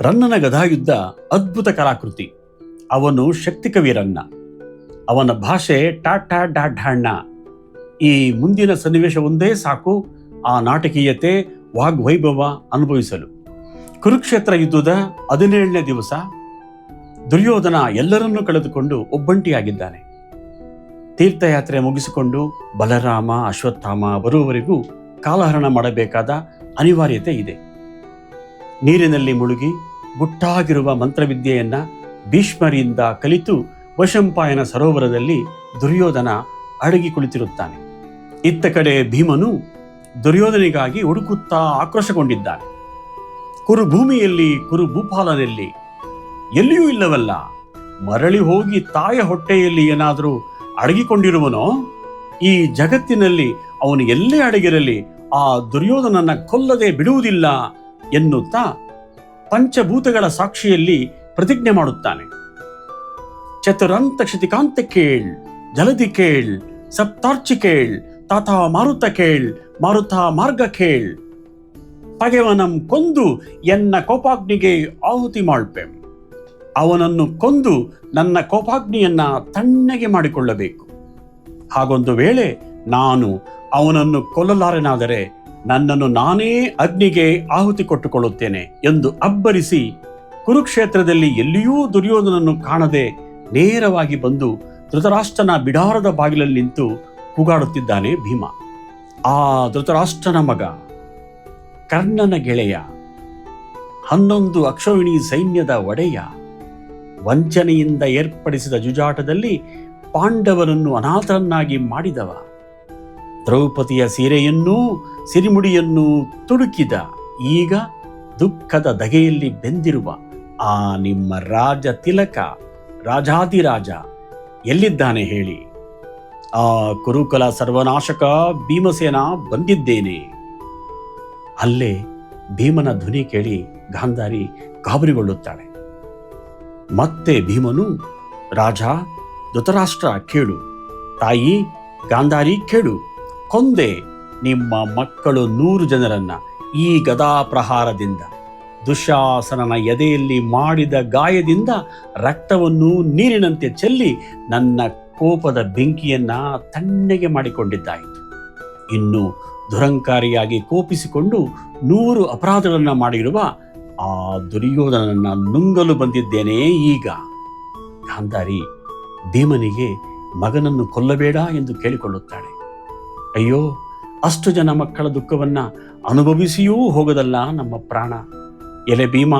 ರನ್ನನ ಗದಾಯುದ್ಧ ಅದ್ಭುತ ಕಲಾಕೃತಿ. ಅವನು ಶಕ್ತಿ ಕವಿರನ್ನ ಅವನ ಭಾಷೆ ಟಾಟಾ ಡಾಢಾಣ್ಣ ಈ ಮುಂದಿನ ಸನ್ನಿವೇಶ ಒಂದೇ ಸಾಕು, ಆ ನಾಟಕೀಯತೆ ವಾಗ್ವೈಭವ ಅನುಭವಿಸಲು. ಕುರುಕ್ಷೇತ್ರ ಯುದ್ಧದ ಹದಿನೇಳನೇ ದಿವಸ ದುರ್ಯೋಧನ ಎಲ್ಲರನ್ನೂ ಕಳೆದುಕೊಂಡು ಒಬ್ಬಂಟಿಯಾಗಿದ್ದಾನೆ. ತೀರ್ಥಯಾತ್ರೆ ಮುಗಿಸಿಕೊಂಡು ಬಲರಾಮ, ಅಶ್ವತ್ಥಾಮ ಬರುವವರೆಗೂ ಕಾಲಹರಣ ಮಾಡಬೇಕಾದ ಅನಿವಾರ್ಯತೆ ಇದೆ. ನೀರಿನಲ್ಲಿ ಮುಳುಗಿ ಗುಟ್ಟಾಗಿರುವ ಮಂತ್ರವಿದ್ಯೆಯನ್ನ ಭೀಷ್ಮರಿಂದ ಕಲಿತು ವಶಂಪಾಯನ ಸರೋವರದಲ್ಲಿ ದುರ್ಯೋಧನ ಅಡಗಿ ಕುಳಿತಿರುತ್ತಾನೆ. ಇತ್ತ ಕಡೆ ಭೀಮನು ದುರ್ಯೋಧನಿಗಾಗಿ ಹುಡುಕುತ್ತಾ ಆಕ್ರೋಶಗೊಂಡಿದ್ದಾನೆ. ಕುರು ಭೂಮಿಯಲ್ಲಿ, ಕುರು ಭೂಪಾಲನಲ್ಲಿ ಎಲ್ಲಿಯೂ ಇಲ್ಲವಲ್ಲ. ಮರಳಿ ಹೋಗಿ ತಾಯ ಹೊಟ್ಟೆಯಲ್ಲಿ ಏನಾದರೂ ಅಡಗಿಕೊಂಡಿರುವನೋ? ಈ ಜಗತ್ತಿನಲ್ಲಿ ಅವನು ಎಲ್ಲೇ ಅಡಗಿರಲಿ, ಆ ದುರ್ಯೋಧನನ್ನ ಕೊಲ್ಲದೆ ಬಿಡುವುದಿಲ್ಲ ಎನ್ನುತ್ತಾ ಪಂಚಭೂತಗಳ ಸಾಕ್ಷಿಯಲ್ಲಿ ಪ್ರತಿಜ್ಞೆ ಮಾಡುತ್ತಾನೆ. ಚತುರಂತ ಕ್ಷಿತಿಕಾಂತ ಕೇಳ್ ಜಲದಿ ಕೇಳ್, ಸಪ್ತಾರ್ಚಿ ಕೇಳ್, ತಾತ ಮಾರುತ ಕೇಳ್, ಮಾರುತ ಮಾರ್ಗ ಕೇಳ್. ಪಗೆವನಂ ಕೊಂದು ಎನ್ನ ಕೋಪಾಗ್ನಿಗೆ ಆಹುತಿ ಮಾಡ್ಪೆ. ಅವನನ್ನು ಕೊಂದು ನನ್ನ ಕೋಪಾಗ್ನಿಯನ್ನ ತಣ್ಣಗೆ ಮಾಡಿಕೊಳ್ಳಬೇಕು. ಹಾಗೊಂದು ವೇಳೆ ನಾನು ಅವನನ್ನು ಕೊಲ್ಲಲಾರೆನಾದರೆ ನನ್ನನ್ನು ನಾನೇ ಅಗ್ನಿಗೆ ಆಹುತಿ ಕೊಟ್ಟುಕೊಳ್ಳುತ್ತೇನೆ ಎಂದು ಅಬ್ಬರಿಸಿ ಕುರುಕ್ಷೇತ್ರದಲ್ಲಿ ಎಲ್ಲಿಯೂ ದುರ್ಯೋಧನನ್ನು ಕಾಣದೆ ನೇರವಾಗಿ ಬಂದು ಧೃತರಾಷ್ಟ್ರನ ಬಿಡಾರದ ಬಾಗಿಲಲ್ಲಿ ನಿಂತು ಕೂಗಾಡುತ್ತಿದ್ದಾನೆ ಭೀಮ. ಆ ಧೃತರಾಷ್ಟ್ರನ ಮಗ, ಕರ್ಣನ ಗೆಳೆಯ, ಹನ್ನೊಂದು ಅಕ್ಷೋಹಿಣಿ ಸೈನ್ಯದ ಒಡೆಯ, ವಂಚನೆಯಿಂದ ಏರ್ಪಡಿಸಿದ ಜುಜಾಟದಲ್ಲಿ ಪಾಂಡವರನ್ನು ಅನಾಥರನ್ನಾಗಿ ಮಾಡಿದವ. ದ್ರೌಪದಿಯ ಸೀರೆಯನ್ನೂ ಸಿರಿಮುಡಿಯನ್ನೂ ತುಡುಕಿದ ಈಗ ದುಃಖದ ದಗೆಯಲ್ಲಿ ಬೆಂದಿರುವ ಆ ನಿಮ್ಮ ರಾಜ ತಿಲಕ ರಾಜಾದಿರಾಜ ಎಲ್ಲಿದ್ದಾನೆ ಹೇಳಿ? ಆ ಕುರುಕುಲ ಸರ್ವನಾಶಕ ಭೀಮಸೇನ ಬಂದಿದ್ದೇನೆ. ಅಲ್ಲೇ ಭೀಮನ ಧ್ವನಿ ಕೇಳಿ ಗಾಂಧಾರಿ ಗಾಬರಿಗೊಳ್ಳುತ್ತಾಳೆ. ಮತ್ತೆ ಭೀಮನು, ರಾಜ, ಧೃತರಾಷ್ಟ್ರ ಕೇಳು. ತಾಯಿ, ಗಾಂಧಾರಿ ಕೇಳು. ಕೊಂದೆ ನಿಮ್ಮ ಮಕ್ಕಳು ನೂರು ಜನರನ್ನ ಈ ಗದಾ ಪ್ರಹಾರದಿಂದ ದುಶಾಸನನ ಎದೆಯಲ್ಲಿ ಮಾಡಿದ ಗಾಯದಿಂದ ರಕ್ತವನ್ನು ನೀರಿನಂತೆ ಚೆಲ್ಲಿ ನನ್ನ ಕೋಪದ ಬೆಂಕಿಯನ್ನ ತಣ್ಣಗೆ ಮಾಡಿಕೊಂಡಿದ್ದಾಯಿತು. ಇನ್ನು ದುರಂಕಾರಿಯಾಗಿ ಕೋಪಿಸಿಕೊಂಡು ನೂರು ಅಪರಾಧಗಳನ್ನು ಮಾಡಿರುವ ಆ ದುರ್ಯೋಧನನ್ನ ನುಂಗಲು ಬಂದಿದ್ದೇನೆ ಈಗ. ಗಾಂಧಾರಿ ಭೀಮನಿಗೆ ಮಗನನ್ನು ಕೊಲ್ಲಬೇಡ ಎಂದು ಕೇಳಿಕೊಳ್ಳುತ್ತಾಳೆ. ಅಯ್ಯೋ, ಅಷ್ಟು ಜನ ಮಕ್ಕಳ ದುಃಖವನ್ನ ಅನುಭವಿಸಿಯೂ ಹೋಗದಲ್ಲ ನಮ್ಮ ಪ್ರಾಣ. ಎಲೆ ಭೀಮ,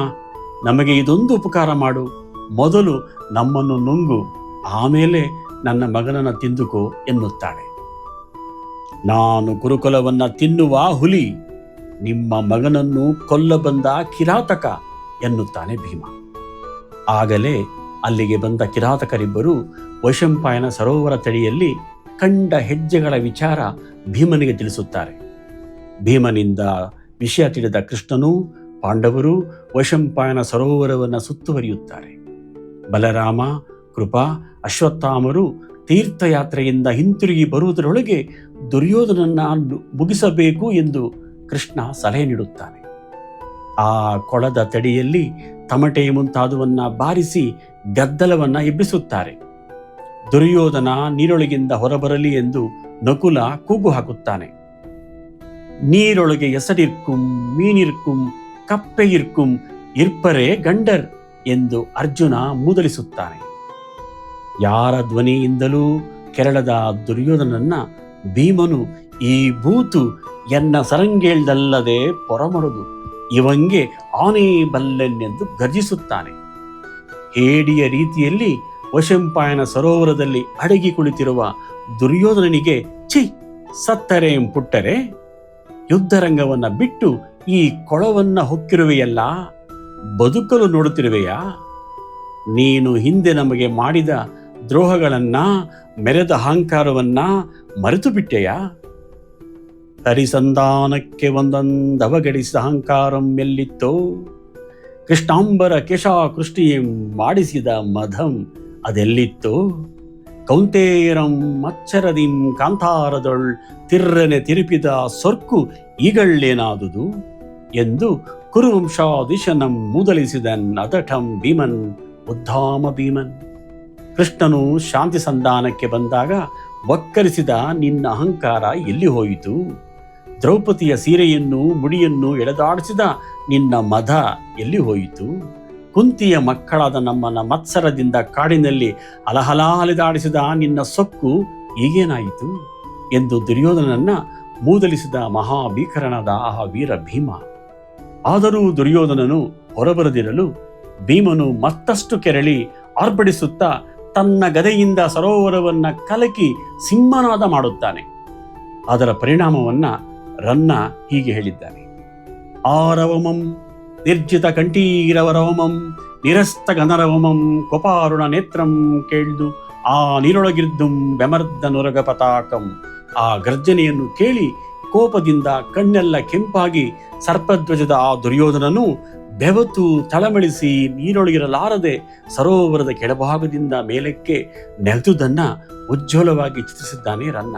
ನಮಗೆ ಇದೊಂದು ಉಪಕಾರ ಮಾಡು. ಮೊದಲು ನಮ್ಮನ್ನು ನುಂಗು, ಆಮೇಲೆ ನನ್ನ ಮಗನನ್ನ ತಿಂದುಕೋ ಎನ್ನುತ್ತಾಳೆ. ನಾನು ಕುರುಕುಲವನ್ನ ತಿನ್ನುವ ಹುಲಿ, ನಿಮ್ಮ ಮಗನನ್ನು ಕೊಲ್ಲ ಬಂದ ಕಿರಾತಕ ಎನ್ನುತ್ತಾನೆ ಭೀಮ. ಆಗಲೇ ಅಲ್ಲಿಗೆ ಬಂದ ಕಿರಾತಕರಿಬ್ಬರು ವೈಶಂಪಾಯನ ಸರೋವರ ತಡಿಯಲ್ಲಿ ಕಂಡ ಹೆಜ್ಜೆಗಳ ವಿಚಾರ ಭೀಮನಿಗೆ ತಿಳಿಸುತ್ತಾರೆ. ಭೀಮನಿಂದ ವಿಷಯ ತಿಳಿದ ಕೃಷ್ಣನು ಪಾಂಡವರು ವಶಂಪಾಯನ ಸರೋವರವನ್ನು ಸುತ್ತುವರಿಯುತ್ತಾರೆ. ಬಲರಾಮ, ಕೃಪಾ, ಅಶ್ವತ್ಥಾಮರು ತೀರ್ಥಯಾತ್ರೆಯಿಂದ ಹಿಂತಿರುಗಿ ಬರುವುದರೊಳಗೆ ದುರ್ಯೋಧನನ್ನು ಮುಗಿಸಬೇಕು ಎಂದು ಕೃಷ್ಣ ಸಲಹೆ ನೀಡುತ್ತಾನೆ. ಆ ಕೊಳದ ತಡಿಯಲ್ಲಿ ತಮಟೆ ಮುಂತಾದವನ್ನ ಬಾರಿಸಿ ಗದ್ದಲವನ್ನು ಎಬ್ಬಿಸುತ್ತಾರೆ. ದುರ್ಯೋಧನ ನೀರೊಳಗಿಂದ ಹೊರಬರಲಿ ಎಂದು ನಕುಲ ಕೂಗು ಹಾಕುತ್ತಾನೆ. ನೀರೊಳಗೆ ಎಸಡಿರ್ಕುಂ ಮೀನಿರ್ಕುಂ ಕಪ್ಪೆ ಇರ್ಕುಂ ಇರ್ಪರೆ ಗಂಡರ್ ಎಂದು ಅರ್ಜುನ ಮೂದಲಿಸುತ್ತಾನೆ. ಯಾರ ಧ್ವನಿಯಿಂದಲೂ ಕೆರಳದ ದುರ್ಯೋಧನನ್ನ ಭೀಮನು ಈ ಭೂತು ಎನ್ನ ಸರಂಗೇಳ್ದಲ್ಲದೆ ಪೊರಮರುದು. ಇವಂಗೆ ಆನೇ ಬಲ್ಲೆನ್ನೆಂದು ಗರ್ಜಿಸುತ್ತಾನೆ. ಹೇಡಿಯ ರೀತಿಯಲ್ಲಿ ವಶಂಪಾಯನ ಸರೋವರದಲ್ಲಿ ಅಡಗಿ ಕುಳಿತಿರುವ ದುರ್ಯೋಧನನಿಗೆ, ಛಿ, ಸತ್ತರೆ ಪುಟ್ಟರೆ, ಯುದ್ಧರಂಗವನ್ನ ಬಿಟ್ಟು ಈ ಕೊಳವನ್ನ ಹೊಕ್ಕಿರುವೆಯಲ್ಲ, ಬದುಕಲು ನೋಡುತ್ತಿರುವೆಯಾ? ನೀನು ಹಿಂದೆ ನಮಗೆ ಮಾಡಿದ ದ್ರೋಹಗಳನ್ನ, ಮೆರೆದ ಅಹಂಕಾರವನ್ನ ಮರೆತು ಬಿಟ್ಟೆಯಾ ಹರಿಸಂಧಾನಕ್ಕೆ ಒಂದೊಂದವಗಡಿಸಿದ ಅಹಂಕಾರಂ ಎಲ್ಲಿತ್ತೋ? ಕೃಷ್ಣಾಂಬರ ಕೇಶ ಕೃಷ್ಣಿಯಂ ಮಾಡಿಸಿದ ಮಧಂ ಅದೆಲ್ಲಿತ್ತೋ? ಕೌಂತೇರಂ ಮಚ್ಚರದಿಂ ಕಾಂತಾರದೊಳ್ ತಿರ್ರನೆ ತಿರುಪಿದ ಸೊರ್ಕು ಈಗಳ್ಳೇನಾದುದು? ಎಂದು ಕುರುವಂಶಾದಿಶನಂ ಮೂದಲಿಸಿದನ್ ಅದಠಂ ಭೀಮನ್, ಉದ್ಧಾಮ ಭೀಮನ್. ಕೃಷ್ಣನು ಶಾಂತಿ ಸಂಧಾನಕ್ಕೆ ಬಂದಾಗ ವಕ್ಕರಿಸಿದ ನಿನ್ನ ಅಹಂಕಾರ ಎಲ್ಲಿ ಹೋಯಿತು? ದ್ರೌಪದಿಯ ಸೀರೆಯನ್ನು ಮುಡಿಯನ್ನು ಎಳೆದಾಡಿಸಿದ ನಿನ್ನ ಮದ ಎಲ್ಲಿ ಹೋಯಿತು? ಕುಂತಿಯ ಮಕ್ಕಳಾದ ನಮ್ಮನ್ನ ಮತ್ಸರದಿಂದ ಕಾಡಿನಲ್ಲಿ ಅಲಹಲ ದಾಡಿಸಿದ ನಿನ್ನ ಸೊಕ್ಕು ಈಗೇನಾಯಿತು ಎಂದು ದುರ್ಯೋಧನನ್ನ ಮೂದಲಿಸಿದ ಮಹಾಭೀಕರನಾದ ಆ ವೀರ ಭೀಮ. ಆದರೂ ದುರ್ಯೋಧನನು ಹೊರಬರದಿರಲು ಭೀಮನು ಮತ್ತಷ್ಟು ಕೆರಳಿ ಆರ್ಭಡಿಸುತ್ತಾ ತನ್ನ ಗದೆಯಿಂದ ಸರೋವರವನ್ನ ಕಲಕಿ ಸಿಂಹನಾದ ಮಾಡುತ್ತಾನೆ. ಅದರ ಪರಿಣಾಮವನ್ನ ರನ್ನ ಹೀಗೆ ಹೇಳಿದ್ದಾನೆ. ಆರವಮಂ ನಿರ್ಜಿತ ಕಂಠೀರವರವಮಂ ನಿರಸ್ತ ಗನರವಮಂ ಕೊಪಾರುಣ ನೇತ್ರಂ ಕೇಳ್ದು ಆ ನೀರೊಳಗಿರ್ದುಂ ಬೆಮರ್ದ ನೊರಗ ಪತಾಕಂ. ಆ ಗರ್ಜನೆಯನ್ನು ಕೇಳಿ ಕೋಪದಿಂದ ಕಣ್ಣೆಲ್ಲ ಕೆಂಪಾಗಿ ಸರ್ಪಧ್ವಜದ ಆ ದುರ್ಯೋಧನನು ಬೆವತು ತಳಮಳಿಸಿ ನೀರೊಳಗಿರಲಾರದೆ ಸರೋವರದ ಕೆಳಭಾಗದಿಂದ ಮೇಲಕ್ಕೆ ನೆಲೆದುದನ್ನ ಉಜ್ವಲವಾಗಿ ಚಿತ್ರಿಸಿದ್ದಾನೆ ರನ್ನ.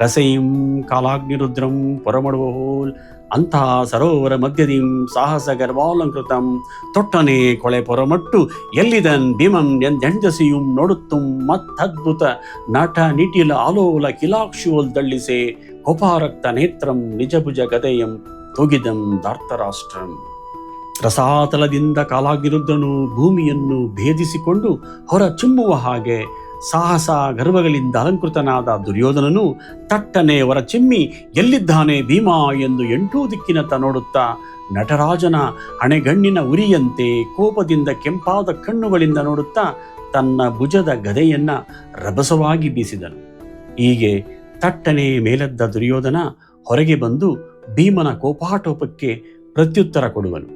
ರಸೈಂ ಕಾಲಾಗ್ನಿರುದ್ರಂ ಪೊರಮಡುವೋಲ್ ಅಂತಹ ಸರೋವರ ಮಧ್ಯದಿಂ ಸಾಹಸ ಗರ್ವಾಲಂಕೃತಂ ತೊಟ್ಟನೆ ಕೊಳೆ ಪೊರಮಟ್ಟು ಎಲ್ಲಿದನ್ ಭೀಮಂ ಎಂದೆಂಡಸಿಯುಂ ನೋಡುತ್ತುಂ ಮತ್ತದ್ಭುತ ನಟ ನಿಟಿಲ ಆಲೋಲ ಕಿಲಾಕ್ಷುವಲ್ ದಳ್ಳಿಸೆ ಕೊಪಾರಕ್ತ ನೇತ್ರಂ ನಿಜಭುಜ ಗದೆಯಂ ತೊಗಿದಂ ದಾರ್ತರಾಷ್ಟ್ರಂ ರಸಾತಲದಿಂದ ಕಾಲಾಗಿರುದ್ದನು ಭೂಮಿಯನ್ನು ಭೇದಿಸಿಕೊಂಡು ಹೊರ ಚಿಮ್ಮುವ ಹಾಗೆ ಸಾಹಸ ಗರ್ವಗಳಿಂದ ಅಲಂಕೃತನಾದ ದುರ್ಯೋಧನನು ತಟ್ಟನೆ ಹೊರಚಿಮ್ಮಿ ಎಲ್ಲಿದ್ದಾನೆ ಭೀಮಾ ಎಂದು ಎಂಟೂ ದಿಕ್ಕಿನತ್ತ ನೋಡುತ್ತಾ, ನಟರಾಜನ ಹಣೆಗಣ್ಣಿನ ಉರಿಯಂತೆ ಕೋಪದಿಂದ ಕೆಂಪಾದ ಕಣ್ಣುಗಳಿಂದ ನೋಡುತ್ತಾ ತನ್ನ ಭುಜದ ಗದೆಯನ್ನ ರಭಸವಾಗಿ ಬೀಸಿದನು. ಹೀಗೆ ತಟ್ಟನೆ ಮೇಲೆದ್ದ ದುರ್ಯೋಧನ ಹೊರಗೆ ಬಂದು ಭೀಮನ ಕೋಪಾಟೋಪಕ್ಕೆ ಪ್ರತ್ಯುತ್ತರ ಕೊಡುವನು.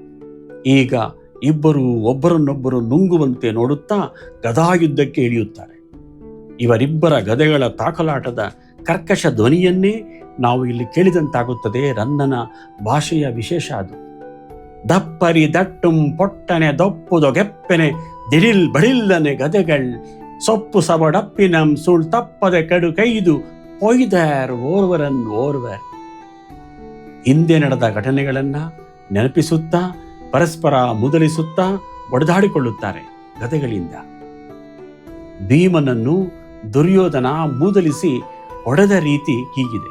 ಈಗ ಇಬ್ಬರು ಒಬ್ಬರನ್ನೊಬ್ಬರು ನುಂಗುವಂತೆ ನೋಡುತ್ತಾ ಗದಾಯುದ್ಧಕ್ಕೆ ಇಳಿಯುತ್ತಾರೆ. ಇವರಿಬ್ಬರ ಗದೆಗಳ ತಾಕಲಾಟದ ಕರ್ಕಶ ಧ್ವನಿಯನ್ನೇ ನಾವು ಇಲ್ಲಿ ಕೇಳಿದಂತಾಗುತ್ತದೆ ರನ್ನನ ಭಾಷೆಯ ವಿಶೇಷ ಅದು. ದಪ್ಪರಿ ದಟ್ಟುಂ ಪೊಟ್ಟನೆ ದೊಪ್ಪುದೊಗೆಪ್ಪೆನೆ ದಿಡಿಲ್ ಬಡಿಲ್ಲನೆ ಗದೆಗಳ್ ಸೊಪ್ಪು ಸಬಡಪ್ಪಿನಂ ಸುಳ್ ತಪ್ಪದೆ ಕಡು ಕೈದು ಪೊಯ್ದರ್ ಓರ್ವರನ್ ಓರ್ವರ್. ಹಿಂದೆ ನಡೆದ ಘಟನೆಗಳನ್ನ ನೆನಪಿಸುತ್ತಾ ಪರಸ್ಪರ ಮುದಲಿಸುತ್ತಾ ಒಡೆದಾಡಿಕೊಳ್ಳುತ್ತಾರೆ ಗದೆಗಳಿಂದ. ಭೀಮನನ್ನು ದುರ್ಯೋಧನ ಮೂದಲಿಸಿ ಹೊಡೆದ ರೀತಿ ಹೀಗಿದೆ.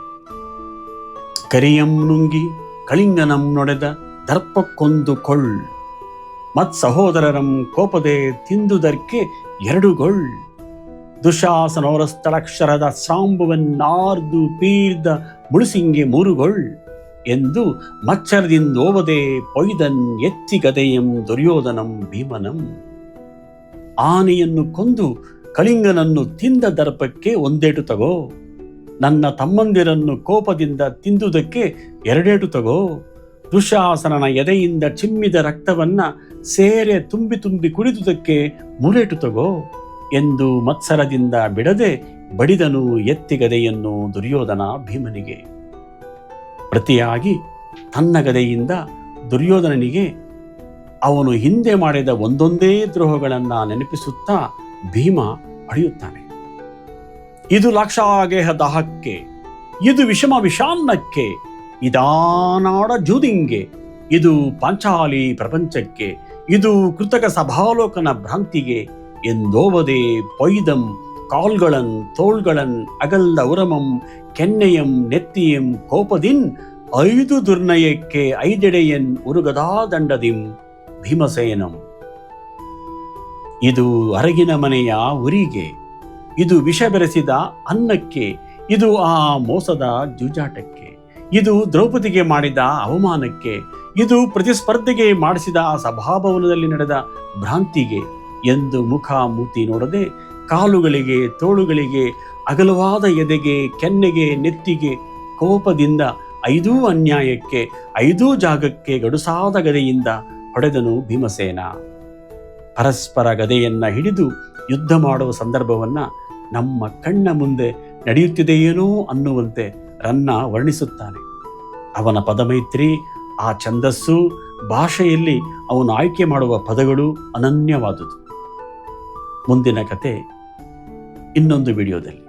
ಕರಿಯಂ ನುಂಗಿ ಕಳಿಂಗನಂ ನೊಡೆದ ದರ್ಪಕ್ಕೊಂದು ಕೊಳ್. ಮತ್ ಸಹೋದರರಂ ಕೋಪದೆ ತಿಂದುದರ್ಕೆ ಎರಡುಗೊಳ್ ದುಶಾಸನೋರ ಸ್ಥಳಕ್ಷರದ ಸಾಂಬುವನ್ನಾರ್ದು ಪೀರ್ದ ಮುಳುಸಿಂಗೆ ಮೂರುಗೊಳ್ ಎಂದು ಮಚ್ಚರದಿಂದೋವದೆ ಪೊಯ್ದನ್ ಎತ್ತಿ ಗದೆಯಂ ದುರ್ಯೋಧನಂ ಭೀಮನಂ. ಆನೆಯನ್ನು ಕೊಂದು ಕಳಿಂಗನನ್ನು ತಿಂದ ದರ್ಪಕ್ಕೆ ಒಂದೇಟು ತಗೋ. ನನ್ನ ತಮ್ಮಂದಿರನ್ನು ಕೋಪದಿಂದ ತಿಂದುದಕ್ಕೆ ಎರಡೇಟು ತಗೋ. ದುಶಾಸನನ ಎದೆಯಿಂದ ಚಿಮ್ಮಿದ ರಕ್ತವನ್ನ ಸೇರೆ ತುಂಬಿ ತುಂಬಿ ಕುಡಿದುದಕ್ಕೆ ಮೂರೇಟು ತಗೋ ಎಂದು ಮತ್ಸರದಿಂದ ಬಿಡದೆ ಬಡಿದನು ಎತ್ತಿಗದೆಯನ್ನು ದುರ್ಯೋಧನ ಭೀಮನಿಗೆ. ಪ್ರತಿಯಾಗಿ ತನ್ನ ಗದೆಯಿಂದ ದುರ್ಯೋಧನನಿಗೆ ಅವನು ಹಿಂದೆ ಮಾಡಿದ ಒಂದೊಂದೇ ದ್ರೋಹಗಳನ್ನು ನೆನಪಿಸುತ್ತಾ ಭೀಮ ಹೊಡೆಯುತ್ತಾನೆ ಇದು ಲಕ್ಷಾಗೇಹ ದಹಕ್ಕೆ, ಇದು ವಿಷಮ ವಿಷಾನ್ನಕ್ಕೆ ಇದಾನಾಡ ಜೂದಿಂಗೆ, ಇದು ಪಾಂಚಾಲಿ ಪ್ರಪಂಚಕ್ಕೆ, ಇದು ಕೃತಕ ಸಭಾಲೋಕನ ಭ್ರಾಂತಿಗೆ, ಎಂದೋವದೆ ಪೊಯ್ದಂ, ಕಾಲ್ಗಳನ್, ತೋಳ್ಗಳನ್, ಅಗಲ್ದ ಉರಮಂ, ಕೆನ್ನೆಯಂ, ನೆತ್ತಿಯಂ, ಕೋಪದಿನ್, ಐದು ದುರ್ನಯಕ್ಕೆ ಐದೆಡೆಯನ್ ಉರುಗದಾ ದಂಡದಿಂ, ಭೀಮಸೇನಂ. ಇದು ಅರಗಿನ ಮನೆಯ ಉರಿಗೆ, ಇದು ವಿಷ ಬೆರೆಸಿದ ಅನ್ನಕ್ಕೆ, ಇದು ಆ ಮೋಸದ ಜೂಜಾಟಕ್ಕೆ, ಇದು ದ್ರೌಪದಿಗೆ ಮಾಡಿದ ಅವಮಾನಕ್ಕೆ, ಇದು ಪ್ರತಿಸ್ಪರ್ಧೆಗೆ ಮಾಡಿಸಿದ ಆ ಸಭಾಭವನದಲ್ಲಿ ನಡೆದ ಭ್ರಾಂತಿಗೆ ಎಂದು ಮುಖ ಮೂತಿ ನೋಡದೆ ಕಾಲುಗಳಿಗೆ, ತೋಳುಗಳಿಗೆ, ಅಗಲವಾದ ಎದೆಗೆ, ಕೆನ್ನೆಗೆ, ನೆತ್ತಿಗೆ, ಕೋಪದಿಂದ ಐದೂ ಅನ್ಯಾಯಕ್ಕೆ, ಐದೂ ಜಾಗಕ್ಕೆ ಗಡುಸಾದ ಗದೆಯಿಂದ ಹೊಡೆದನು ಭೀಮಸೇನ. ಪರಸ್ಪರ ಗದೆಯನ್ನು ಹಿಡಿದು ಯುದ್ಧ ಮಾಡುವ ಸಂದರ್ಭವನ್ನು ನಮ್ಮ ಕಣ್ಣ ಮುಂದೆ ನಡೆಯುತ್ತಿದೆಯೇನೋ ಅನ್ನುವಂತೆ ರನ್ನ ವರ್ಣಿಸುತ್ತಾನೆ. ಅವನ ಪದಮೈತ್ರಿ, ಆ ಛಂದಸ್ಸು, ಭಾಷೆಯಲ್ಲಿ ಅವನು ಆಯ್ಕೆ ಮಾಡುವ ಪದಗಳು ಅನನ್ಯವಾದುದು. ಮುಂದಿನ ಕತೆ ಇನ್ನೊಂದು ವಿಡಿಯೋದಲ್ಲಿ.